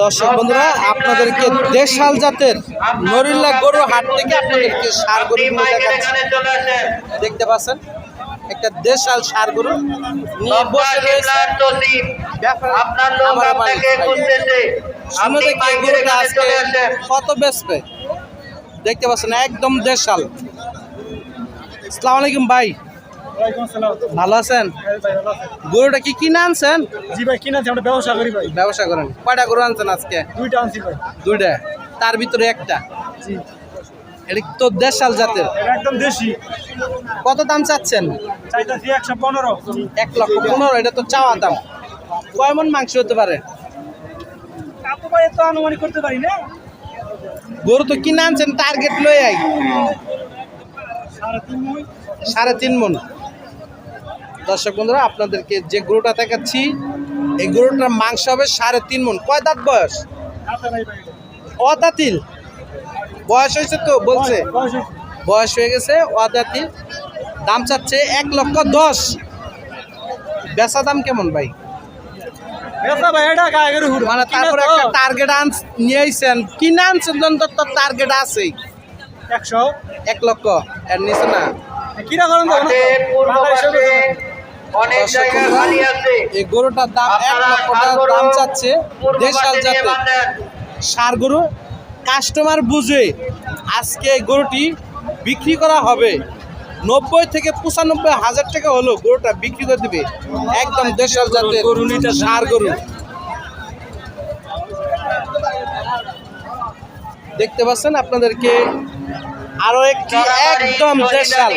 দর্শক বন্ধুরা আপনাদেরকে দেশাল জাতের নরিল্লা গরু হাট থেকে আপনাদেরকে সার গরুগুলো দেখাচ্ছি। দেখতে পাচ্ছেন একটা দেশাল সার গরু নিয়ে বসে রয়েছে। আপনার লোক আপনাকে খুঁজতেছে। শুনে দেখি গরুটা আজকে কত বেচবে? দেখতে পাচ্ছেন একদম দেশাল। আসসালামু আলাইকুম ভাই। ভালো আছেন? গরুটা কি কিনে আনছেন? জি ভাই আমরা ব্যবসা করি ভাই। ব্যবসা করেন। কয়টা গরু আনছেন আজকে? দুইটা আনছি ভাই। দুইটা। তার ভিতরে একটা? জি। এটা তো দেশাল জাতের? একদম দেশি। কত দাম চাচ্ছেন? চাইতাছি একশো পনেরো। এক লক্ষ পনেরো এটা তো চাওয়া দাম। কয় মন মাংস হতে পারে? তো আনুমানিক করতে পারি না। গরু তো কিনে আনছেন টার্গেট আই সাড়ে তিন সাড়ে তিন মন। দর্শক বন্ধুরা আপনাদেরকে যে গরুটা দেখাচ্ছি এই গরুটার মাংস হবে সাড়ে তিন মন কয় দাঁত বয়স? অদাতিল। বয়স হয়েছে তো বলছে। বয়স হয়ে গেছে অদাতিল। দাম চাচ্ছে এক লক্ষ দশ। বেচা দাম কেমন ভাই? বেচা ভাই এটা গায়ে গরু হুড়। মানে তারপরে একটা টার্গেট আন নিয়ে আইছেন। কিনে আনছেন তো টার্গেট আছেই। একশো। এক লক্ষ। এর নিচে না। কিনা করেন এই গরুটার দাম এক লক্ষ দাম চাচ্ছে দেশাল বাঁধেন। সার গরু কাস্টমার বুঝে আজকে গরুটি বিক্রি করা হবে। নব্বই থেকে পঁচানব্বই হাজার টাকা হলো গরুটা বিক্রি করে দিবে একদম দেশাল জাতের গরু সার গরু দেখতে পাচ্ছেন আপনাদেরকে আরও একটি একদম দেশাল।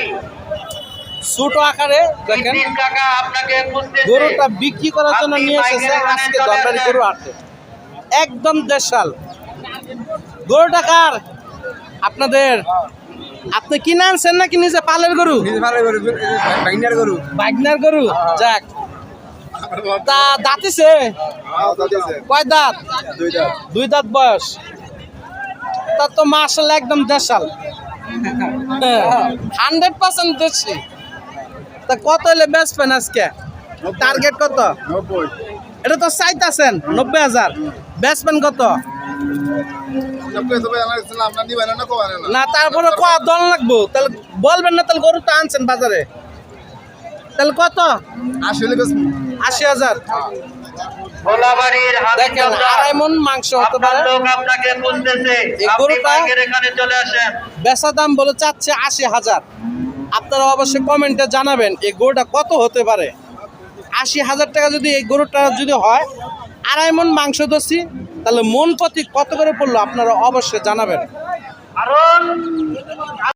ছোট আকারে দেখেন গরুটা বিক্রি করার জন্য নিয়ে এসেছে আজকে আসেন। গরু হাটে একদম দেশাল। গরুটা কার? আপনাদের? আপনি কিনে আনছেন নাকি নিজে পালের গরু? বাইন্ডার গরু। বাগনার গরু? যাক। তা দাঁতিছে কয় দাঁত? দুই দাঁত। বয়স। তা তো মাসাল একদম দেশাল। হান্ড্রেড পার্সেন্ট দেশি। তা কত হলে বেচবেন আজকে? টার্গেট কত? এটা তো চাইতাছেন নব্বই হাজার। বেচবেন কত? না তারপরে ক দল লাগবো? তাহলে বলবেন না তাহলে গরু তো আনছেন বাজারে। তাহলে কত? আশি হাজার। ভোলাবাড়ির দেখেন আড়াই মন মাংস হতে পারে। লোক আপনাকে খুঁজতেছে। এই গরুটা- মাইকের এখানে চলে আসেন। বেচা দাম বলে চাচ্ছে আশি হাজার। আপনারা অবশ্যই কমেন্টে জানাবেন এই গরুটা কত হতে পারে। আশি হাজার টাকা যদি এই গরুটা যদি হয়, আড়াই মন মাংস দোষি তাহলে মন প্রতি কত করে পড়ল আপনারা অবশ্যই জানাবেন। কারণ